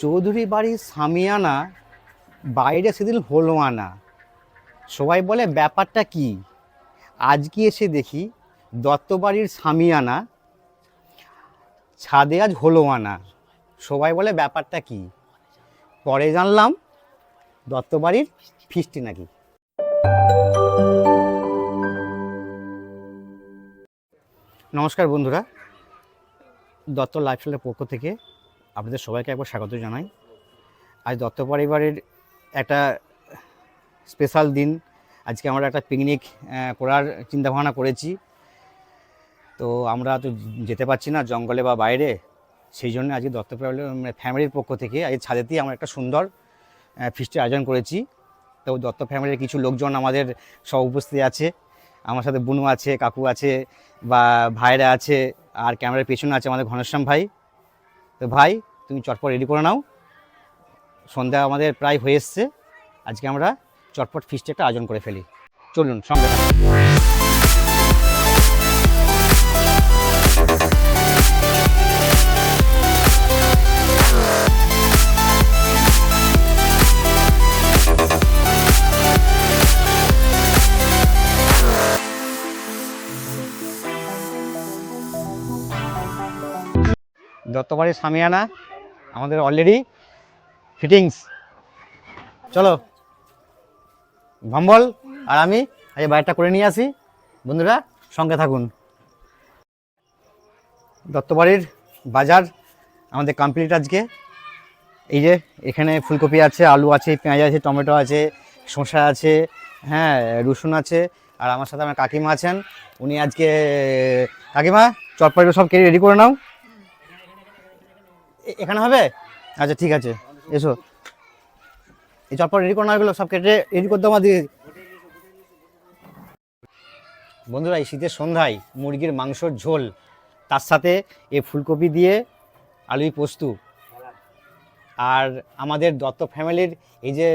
চৌধুরী বাড়ির সামিয়ানা বাইরে সেদিন হলো আনা সবাই বলে, ব্যাপারটা কি? আজকে এসে দেখি, দত্ত বাড়ির সামিয়ানা ছাদে আজ হলো আনা সবাই বলে, ব্যাপারটা কি? পরে জানলাম, দত্ত বাড়ির ফিস্টি নাকি। নমস্কার বন্ধুরা, দত্ত লাইফস্টাইলের পক্ষ থেকে আপনাদের সবাইকে একবার স্বাগত জানাই। আজ দত্ত পরিবারের একটা স্পেশাল দিন। আজকে আমরা একটা পিকনিক করার চিন্তাভাবনা করেছি। তো আমরা তো যেতে পারছি না জঙ্গলে বা বাইরে, সেই জন্য আজকে দত্ত ফ্যামিলির পক্ষ থেকে আজ ছাদেতেই আমরা একটা সুন্দর ফিস্টের আয়োজন করেছি। তো দত্ত ফ্যামিলির কিছু লোকজন আমাদের সব উপস্থিত আছে। আমার সাথে বুনু আছে, কাকু আছে, বা ভাইরা আছে, আর ক্যামেরার পেছনে আছে আমাদের ঘনশ্যাম ভাই। তো ভাই, তুমি চটপট রেডি করে নাও। সন্ধ্যা আমাদের প্রায় হয়ে এসছে। আজকে আমরা চটপট ফিস্টে একটা আয়োজন করে ফেলি। চলুন, সঙ্গে দত্তবাড়ির সামিয়ানা, আমাদের অলরেডি ফিটিংস চলো, ভম্বল আর আমি আজ বাইরটা করে নিয়ে আসি। বন্ধুরা, সঙ্গে থাকুন। দত্তবাড়ির বাজার আমাদের কমপ্লিট আজকে। এই যে এখানে ফুলকপি আছে, আলু আছে, পেঁয়াজ আছে, টমেটো আছে, শসা আছে হ্যাঁ রসুন আছে, আর আমার সাথে আমার কাকিমা আছেন। উনি আজকে, কাকিমা চটপট সব কেটে রেডি করে নাও। এখানে হবে? আচ্ছা ঠিক আছে। এসো। এই চটপট রেডি করে এগুলো সব কেটে রেডি করতে আমার দিয়ে বন্ধুরা, এই শীতের সন্ধ্যায় মুরগির মাংসর ঝোল, তার সাথে এই ফুলকপি দিয়ে আলুই পোস্তু। আর আমাদের দত্ত ফ্যামিলির এই যে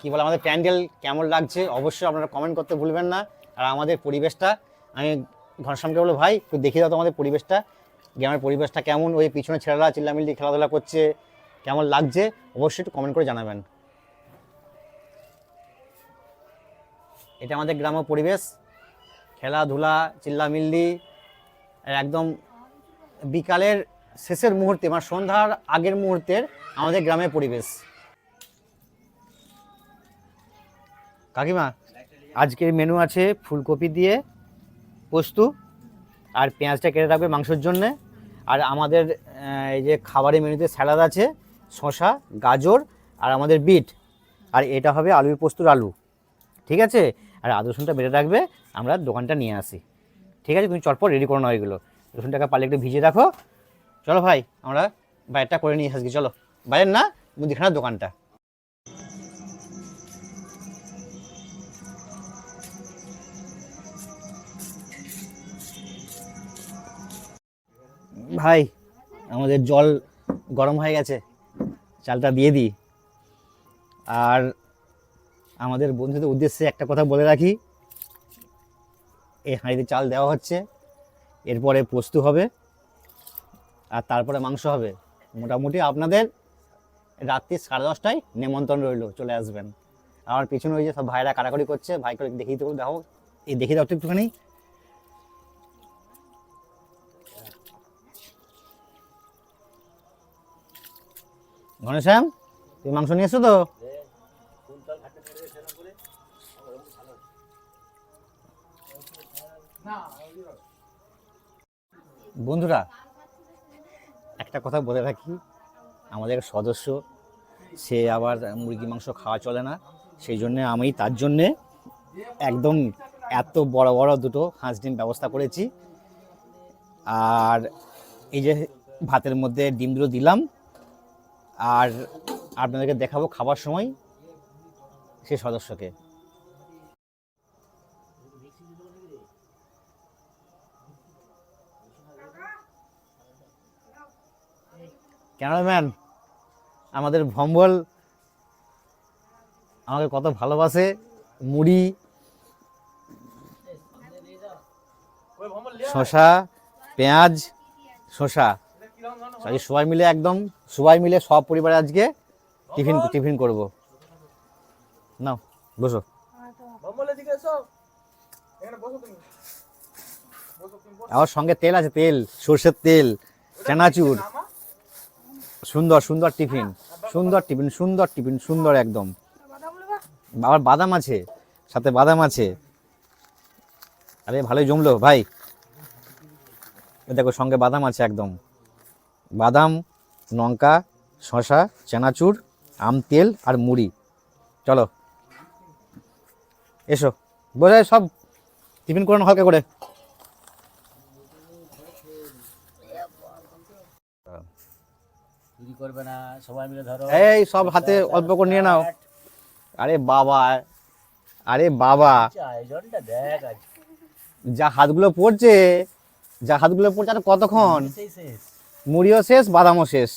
কি বলে, আমাদের প্যান্ডেল কেমন লাগছে, অবশ্যই আপনারা কমেন্ট করতে ভুলবেন না। আর আমাদের পরিবেশটা, আমি ঘনশ্যামকে বলো ভাই, একটু দেখিয়ে দাও তো আমাদের পরিবেশটা। গ্রামের পরিবেশটা কেমন, ওই পিছনে ছেলেরা চিল্লামিল্লি খেলাধুলা করছে, কেমন লাগছে, অবশ্যই একটু কমেন্ট করে জানাবেন। এটা আমাদের গ্রাম্য পরিবেশ, খেলাধুলা, চিল্লামিল্লি, একদম বিকালের শেষের মুহূর্তে মানে সন্ধ্যার আগের মুহূর্তের আমাদের গ্রামের পরিবেশ। কাকিমা, আজকের মেনু আছে ফুলকপি দিয়ে পোস্ত আর পেঁয়াজটা কেটে রাখবে মাংসের জন্যে। আর আমাদের এই যে খাবারের মেনুতে স্যালাদ আছে শশা গাজর আর আমাদের বিট। আর এটা হবে আলু পোস্তুর আলু। ঠিক আছে? আর আদা রসুনটা বেটে রাখবে, আমরা দোকানটা নিয়ে আসি। ঠিক আছে? তুমি চটপট রেডি করে নাও এগুলো। রসুনটাকে পালে একটু ভিজিয়ে রাখো। চলো ভাই, আমরা বাইরটা করে নিয়ে আসি চলো। বাইরের না, মুদিখানার দোকানটা। ভাই, আমাদের জল গরম হয়ে গেছে, চালটা দিয়ে দিই। আর আমাদের বন্ধুদের উদ্দেশ্যে একটা কথা বলে রাখি, এই হাঁড়িতে চাল দেওয়া হচ্ছে, এরপরে পোস্ত হবে, আর তারপরে মাংস হবে। মোটামুটি আপনাদের রাত্রি সাড়ে দশটায় নেমন্তন্ন রইল, চলে আসবেন। আমার পিছনে ওই যে সব ভাইরা কাটাকাটি করছে, ভাই করে দেখিয়ে দেবো, দেখো, এই দেখিয়ে দাও একটুখানি। ঘনশ্যাম তুমি মাংস নিয়ে এসছো তো? বন্ধুরা, একটা কথা বলে রাখি, আমাদের সদস্য, সে আবার মুরগি মাংস খাওয়া চলে না, সেই জন্যে আমি তার জন্যে একদম এত বড় বড় দুটো হাঁস ডিম ব্যবস্থা করেছি। আর এই যে ভাতের মধ্যে ডিমগুলো দিলাম আর আপনাদেরকে দেখাবো খাবার সময় সে সদস্যকে। ক্যামেরাম্যান আমাদের ভম্বল আমাকে কত ভালোবাসে, মুড়ি শশা পেঁয়াজ শশা আজকে সবাই মিলে একদম সবাই মিলে সব পরিবারে আজকে টিফিন টিফিন করব। নাও বসো। আমার সঙ্গে তেল আছে তেল সর্ষের তেল চানাচুর। সুন্দর সুন্দর টিফিন সুন্দর টিফিন সুন্দর টিফিন সুন্দর একদম। আবার বাদাম আছে সাথে বাদাম আছে। আরে ভালোই জমলো ভাই। দেখো সঙ্গে বাদাম আছে একদম। বাদাম লঙ্কা শশা চানাচুর আম তেল আর মুড়ি। চলো। এসো। বোঝায় সব টিফিন করে নাও হালকা করে। করবে না সবাই মিলে ধরো। এই সব হাতে অল্প করে নিয়ে নাও। আরে বাবা। আরে বাবা। আচ্ছা, দেখ যা হাতগুলো পড়ছে যা হাতগুলো পড়ছে আর কতক্ষণ? মুড়িও শেষ, বাদামও শেষ।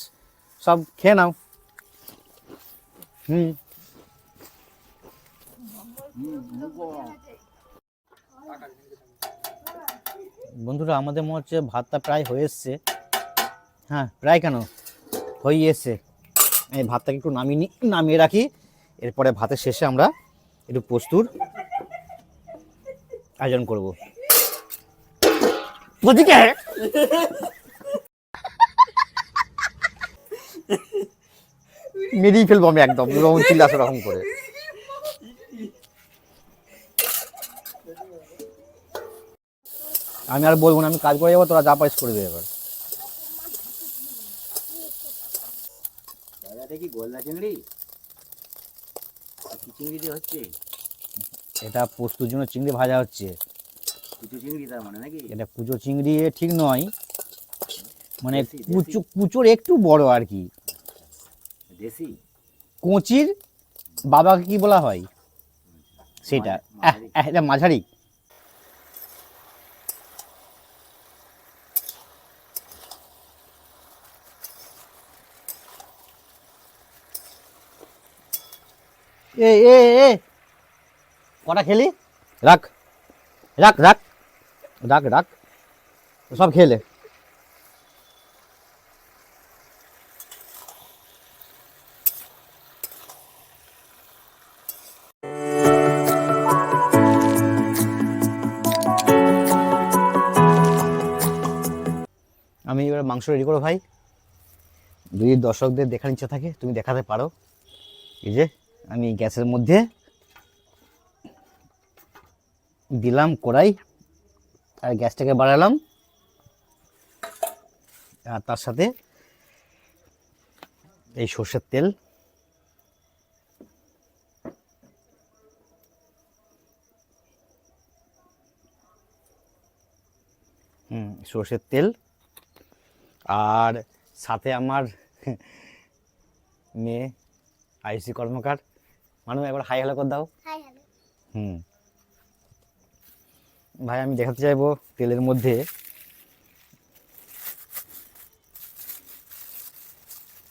সব খেয়ে নাও। হুম। বন্ধুরা, আমাদের মনে হচ্ছে ভাতটা প্রায় হয়ে এসছে। হ্যাঁ প্রায় কেন? হয়ে এসছে। এই ভাতটাকে একটু নামিয়ে নি নামিয়ে রাখি। এরপরে ভাতের শেষে আমরা একটু পোস্তুর আয়োজন করব। ওদিকে মেরিয়ে ফেলব আমি একদম রকম চিল্লাস রকম করে। আমি আর বলব না আমি কাজ করে যাব তোরা যা পাইস করবে এবার। কি গোল্লা চিংড়ি? কি চিংড়ি দিয়ে হচ্ছে? এটা পোস্তুর জন্য চিংড়ি ভাজা হচ্ছে। কুচু চিংড়ি তার মানে নাকি? এটা কুচো চিংড়ি ঠিক নয়। মানে। কুচো কুচোর একটু বড় আর কি। দেশি? কোচির বাবাকে কি বলা হয়? সেটা। এটা মাঝারি। এ এ এ। কটা খেলি? রাখ। রাখ রাখ। রাখ রাখ। সব খেলে। আমি এবার মাংস রেডি করো ভাই। যদি দর্শকদের দেখার ইচ্ছা থাকে, তুমি দেখাতে পারো। এই যে, আমি গ্যাসের মধ্যে দিলাম কড়াই, আর গ্যাসটাকে বাড়ালাম। আর তার সাথে এই সর্ষের তেল। হুম, সর্ষের তেল। আর সাথে আমার মেয়ে আইসি কর্মকার। মানুষ একবার হাই হ্যালো করে দাও। হুম। ভাই আমি দেখাতে চাইব তেলের মধ্যে।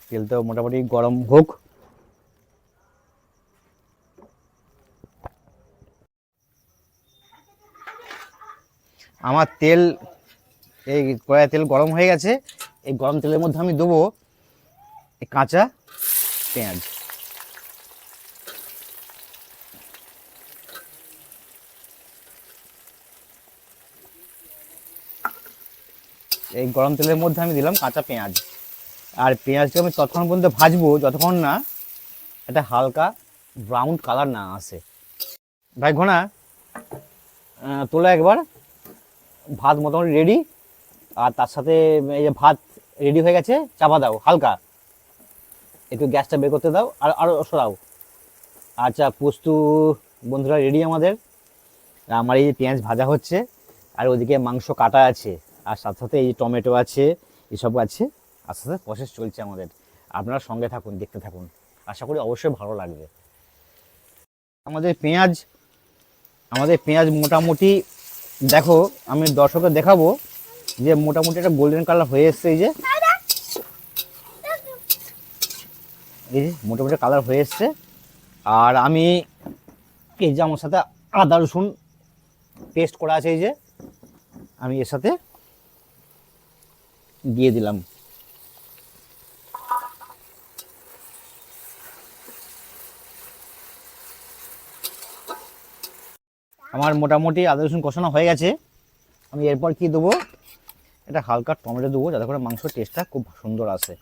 তেল তো মোটামুটি গরম হোক। আমার তেল এই কড়াই তেল গরম হয়ে গেছে। এই গরম তেলের মধ্যে আমি দেবো এই কাঁচা পেঁয়াজ। এই গরম তেলের মধ্যে আমি দিলাম কাঁচা পেঁয়াজ। আর পেঁয়াজটা আমি ততক্ষণ পর্যন্ত ভাজবো, যতক্ষণ না এটা হালকা ব্রাউন কালার না আসে। ভাই ঘোনা তোলা একবার ভাত মোটামুটি রেডি আর তার সাথে এই যে ভাত রেডি হয়ে গেছে, চাপা দাও, হালকা। একটু গ্যাসটা বের করতে দাও, আর আরও সরাও। আচ্ছা পোস্তু, বন্ধুরা রেডি আমাদের? আমার এই যে পেঁয়াজ ভাজা হচ্ছে, আর ওদিকে মাংস কাটা আছে, আর সাথে সাথে এই যে টমেটো আছে, এসব আছে আস্তে আস্তে প্রসেস চলছে আমাদের। আপনারা সঙ্গে থাকুন, দেখতে থাকুন। আশা করি অবশ্যই ভালো লাগবে। আমাদের পেঁয়াজ আমাদের পেঁয়াজ মোটামুটি, দেখো, আমি দর্শকের দেখাবো যে মোটামুটি একটা গোল্ডেন কালার হয়ে এসছে এই যে। এই যে মোটামুটি কালার হয়ে এসছে। আর আমি এই যে আমার সাথে আদা রসুন পেস্ট করা আছে এই যে, আমি এর সাথে দিয়ে দিলাম। আমার মোটামুটি আদা রসুন কষানো হয়ে গেছে। আমি এরপর কি দেবো? এটা হালকা টমেটো দেবো, যাতে করে মাংসের টেস্টটা খুব সুন্দর আসে।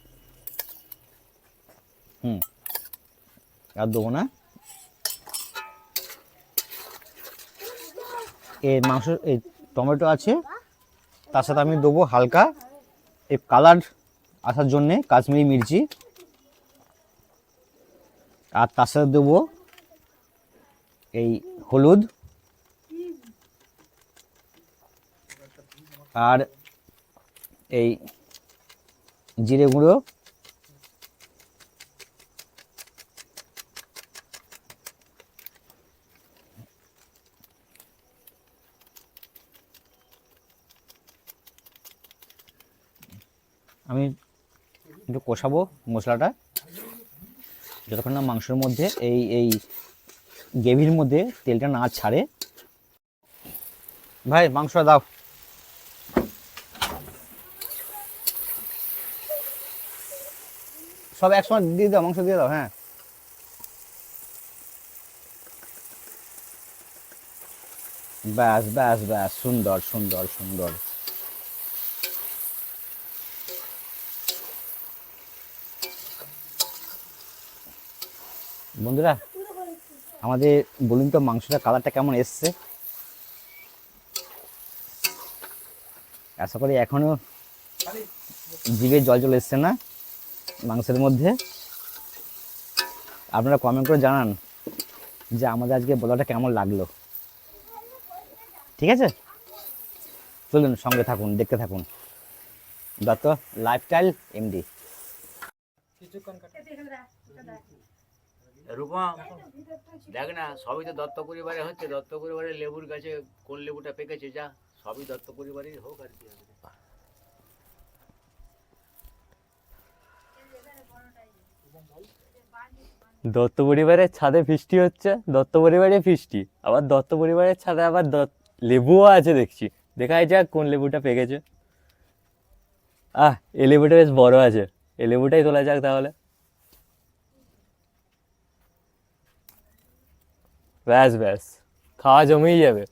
হুম। আর দেবো না। এই মাংস, এই টমেটো আছে, তার সাথে আমি দেবো হালকা এই কালার আসার জন্যে কাশ্মীরি মির্চি। আর তার সাথে দেবো এই হলুদ। আর এই জিরে গুঁড়ো, আমি একটু কষাবো মশলাটা। যতক্ষণ না মাংসের মধ্যে এই এই গ্রেভির মধ্যে তেলটা না ছাড়ে। ভাই, মাংসটা দাও। সব একসময় দিয়ে দাও, মাংস দিয়ে দাও হ্যাঁ। ব্যাস ব্যাস ব্যাস, সুন্দর সুন্দর সুন্দর। বন্ধুরা, আমাদের বলুন তো মাংসটা কালারটা কেমন এসছে? আশা করি এখনও জিভে জল চলে এসছে না? মাংসের মধ্যে। আপনারা কমেন্ট করে জানান যে আমাদের আজকে বলাটা কেমন লাগল। ঠিক আছে? চলুন, সঙ্গে থাকুন, দেখতে থাকুন। দত্ত লাইফস্টাইল এমডি রূপম দেখ না, সবই তো দত্ত পরিবারে হচ্ছে। দত্ত পরিবারের লেবুর গাছে কোন লেবুটা পেকেছে, যা, সবই দত্ত পরিবারের হোক আর কি। দত্ত পরিবারের ছাদে ফিস্টি হচ্ছে, দত্ত পরিবারে ফিস্টি আবার দত্ত পরিবারের ছাদে আবার লেবুও আছে দেখছি। দেখাই যাক কোন লেবুটা পেকেছে। আহ, এ লেবুটা বেশ বড় আছে। এ লেবুটাই তোলা যাক তাহলে। ব্যাস ব্যাস। খাওয়া জমেই যাবে।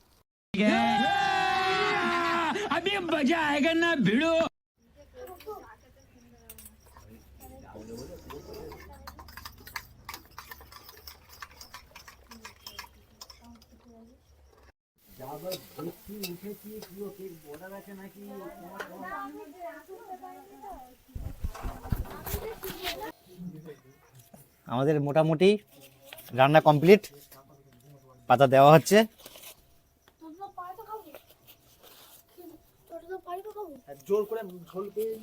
আমাদের মোটামুটি রান্না কমপ্লিট। পাতা দেওয়া হচ্ছে। জোর করে ঝোল পেয়ে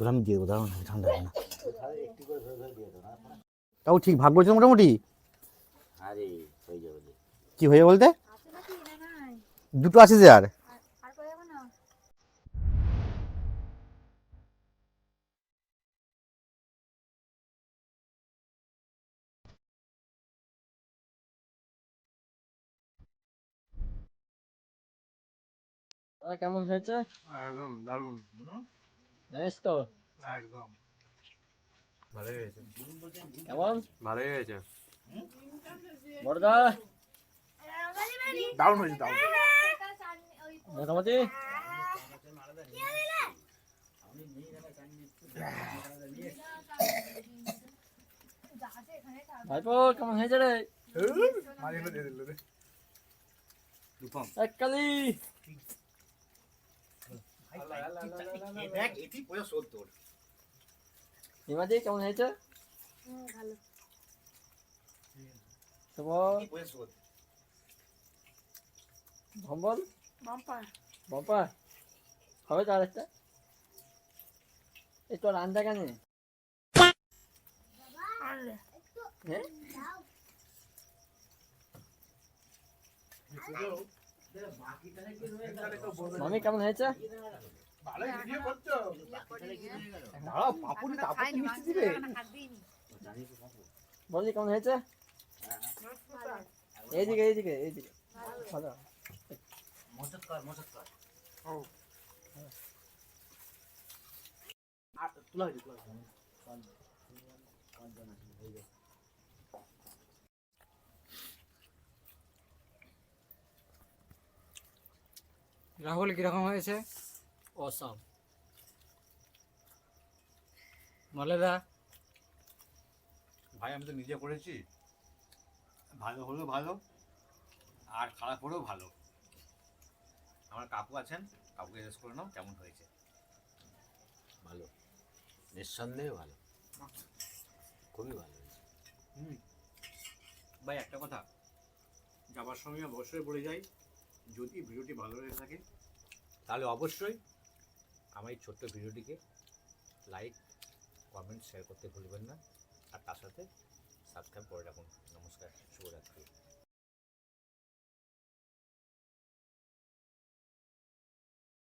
জল আমি দিয়ে দেবো না ঠান্ডা হবে না। তাও ঠিক ভাগ বলছে মোটামুটি। কি হয়ে বলতে? দুটো আছে যে আর। কেমন হয়েছে? একদম দারুণ। জানিস তো একদম ভালোই কেমন ভালোই হয়েছে বড়দা দারুণ হয়েছে দারুণ মোটামুটি ভাইপো কেমন হয়েছে রে মাঝে দিয়ে দিল রে রূপম এক কালি দেখ এটি পয়সা সত্তর হিমাদি কেমন হয়েছে ভালো ভম্বল বাম্পার হবে তো আরেকটা এই তোর আন্দা কেন হ্যাঁ মামি কেমন হয়েছে? ভালো ভিডিও করছ। দাঁড়াও পাপুনি তারপর তো মিষ্টি দিবে। বলছি কেমন হয়েছে? এইদিকে এইদিকে এইদিকে। ভালো। মজত কর মজত কর তুলা তুলা রাহুল কীরকম হয়েছে? অসম মলেদা? ভাই আমি তো নিজে করেছি ভালো হলেও ভালো আর খারাপ হলেও ভালো। আমার কাকু আছেন কাকুকে জিজ্ঞেস করে নাও কেমন হয়েছে। ভালো। নিঃসন্দেহে ভালো। খুবই ভালো হয়েছে। হুম। ভাই একটা কথা। যাবার সময় অবশ্যই পড়ে যাই। যদি ভিডিওটি ভালো লেগে থাকে, তাহলে অবশ্যই আমার এই ছোট্ট ভিডিওটিকে লাইক কমেন্ট শেয়ার করতে ভুলবেন না। আর তার সাথে সাবস্ক্রাইব করে রাখুন। নমস্কার